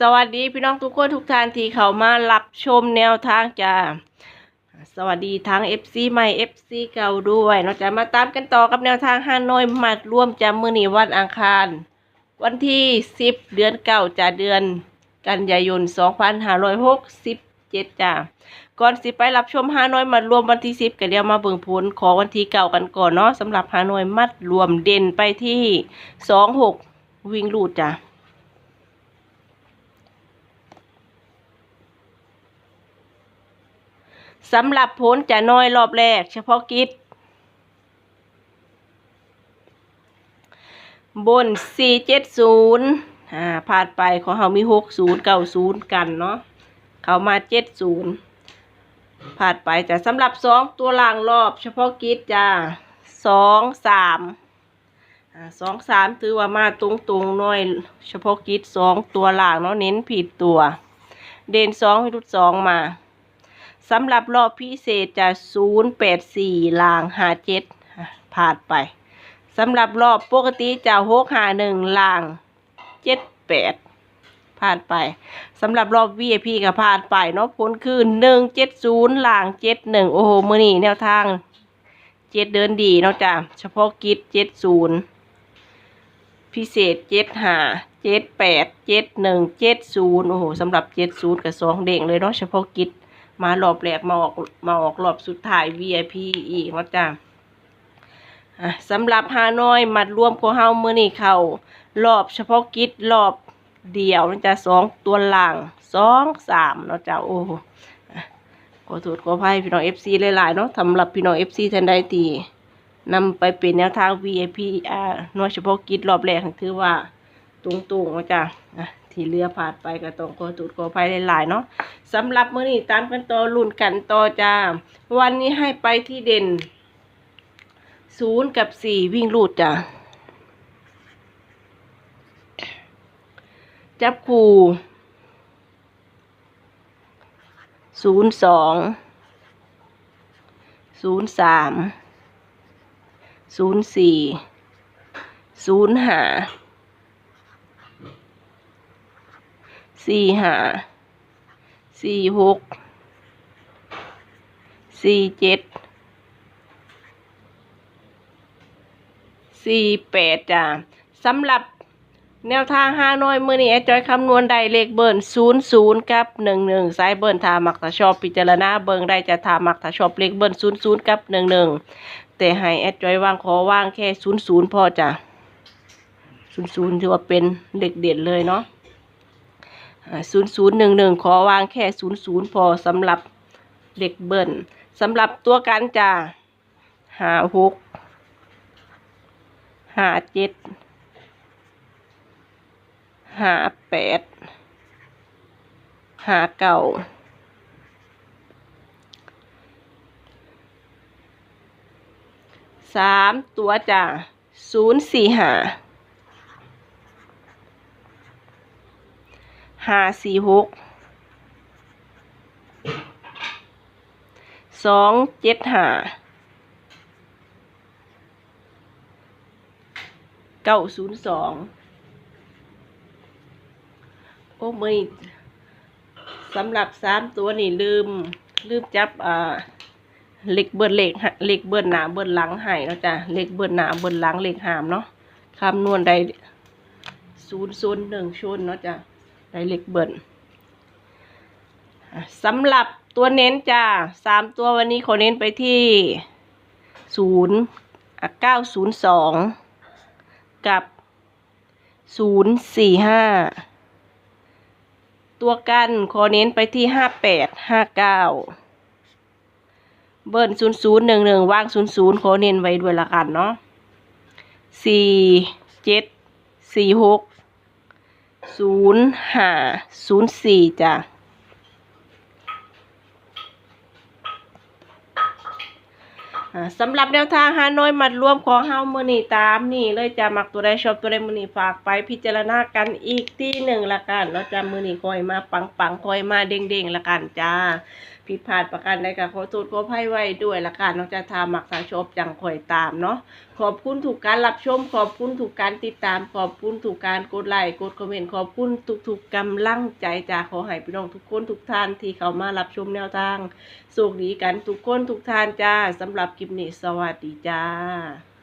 สวัสดีพี่น้องทุกคนทุกท่านที่เข้ามารับชมแนวทางจ้าสวัสดีทั้ง FC ใหม่ FC เก่าด้วยเราจะมาตามกันต่อกับแนวทางฮานอยมัดร่วมจำมือนีวันอังคาร วันที่ 10 เดือนเก่าจะเดือน กันยายน 2567จ้าก่อนสิไปรับชมฮานอยมัดรวมวันที่ 10กันเดี๋ยวมาเบิ่งผลของวันที่เก่ากันก่อนเนาะสำหรับฮานอยมัดรวมเด่นไปที่ 26 วิ่งลูดจ้า สำหรับผลจะน้อยรอบแรก เฉพาะกิจ บน 470อ่าผ่านไปของเขามี 60 90 กันเนาะเขามา 70ผ่านไปจะสำหรับ 2 ตัวล่างรอบ เฉพาะกิจจะ2 3อ่า2 3ถือว่ามาตรงๆหน่อย เฉพาะกิจ2ตัวล่างเนาะเน้นผิดตัว เด่น2ให้ทุด2มา สำหรับรอบพิเศษจะ 084 ลาง 57ผ่านไปสำหรับรอบปกติจะ651ลาง 78ผ่านไปสำหรับรอบ VIP ก็ผ่านไปเนาะผลคือ 170ลาง 71 โอ้โห มือนี่แนวทาง7เดินดีเนาะจ้ะเฉพาะกิจ70พิเศษ75 78 71 70โอ้โหสำหรับ70กับ2เด้งเลยเนาะเฉพาะกิจ มารอบแรกมาออกมาออกรอบสุดท้าย VIP อีกนะจ้ะสำหรับฮานอยมัดรวมของเฮามื้อนี้เขารอบเฉพาะกิจรอบเดียวนะจ๊ะสองตัวล่างสองสามเนาะจ้ะโอ้โหอะขอโทษขออภัยพี่น้อง FC หลายๆเนาะสำหรับพี่น้อง FC ท่านใดที่นำไปเป็นแนวทาง VIP อ่าหน่วยเฉพาะกิจรอบแรกถือว่าตรงๆเนาะจ้ะ ที่เรือผ่านไปก็ต้องขอโทษขออภัยหลายๆเนาะสำหรับมื้อนี้ตามกันต่อรุ่นกันต่อจ้า วันนี้ให้ไปที่เด่นศูนย์กับสี่วิ่งลูดจ้าจับคู่ศูนย์สองศูนย์สามศูนย์สี่ศูนย์ห้า สี่ห้าสี่หกสี่เจ็ดสี่แปดจ้าสำหรับแนวทางห้าน้อยมือนี้แอจอยคำนวณได้เลขเบิร์นศูนย์ศูนย์กับหนึ่งหนึ่งสายเบิร์นทามักถ้าชอบพิจารณาเบิงได้จะทามักถ้าชอบเลขเบิร์นศูนย์ศูนย์กับหนึ่งหนึ่งแต่ให้แอดจอยวางขอว่างแค่ศูนย์ศูนย์พอจ้ะศูนย์ศูนย์ถือว่าเป็นเลขเด็ดเลยเนาะ ศูนย์ศูนย์หนึ่งหนึ่งขอวางแค่ศูนย์ศูนย์พอสำหรับเด็กเบิ้ลสำหรับตัวกันจะหาหกหาเจ็ดหาแปดหาเก่าสามตัวจ้ะศูนย์สี่หา ห้าสี่หกสองเจ็ดห้าเก้าศูนย์สองโอ้ไม่สำหรับสามตัวนี่ลืม ลืมจับอ่าเหล็กเบิ้ลเหล็กเหล็กเบิ้ลหนาเบิ้ลหลังให้เนาะจ้ะเหล็กเบิ้ลหนาเบิ้ลหลังเหล็กหามเนาะคำนวณได้ศูนย์ศูนย์หนึ่งชนเนาะจ้ะ ได้เล็กเบิร์นสำหรับตัวเน้นจ้าสามตัววันนี้ขอเน้นไปที่ศูนย์เก้าศูนย์สองกับศูนย์สี่ห้าตัวกันขอเน้นไปที่ห้าแปดห้าเก้าเบิร์นศูนย์ศูนย์หนึ่งหนึ่งว่างศูนย์ศูนย์ขอเน้นไว้ด้วยละกันเนาะสี่เจ็ดสี่หก ศูนย์ห้าศูนย์สี่จ้ะอ่าสำหรับแนวทางฮานอยมัดรวมของเฮามือนี่ตามนี่เลยจะมักตัวใดชอบตัวใดมือนี่ฝากไปพิจารณากันอีกที่หนึ่งละกันเราจะมือนี่คอยมาปังปังคอยมาเด้งเด้งละกันจ้า ผิดพลาดประการใดก็ขอโทษขออภัยไว้ด้วยละกันนองจะทามักสาชอบจังข่อยตามเนาะขอบคุณถูกการรับชม ขอบคุณถูกการติดตาม ขอบคุณถูกการกดไลค์กดคอมเมนต์ขอบคุณทุกๆกำลังใจจากขอให้พี่น้องทุกคนทุกท่านที่เข้ามารับชมแนวทางสุขดีกันทุกคนทุกท่านจ้าสำหรับคลิปนี้สวัสดีจ้า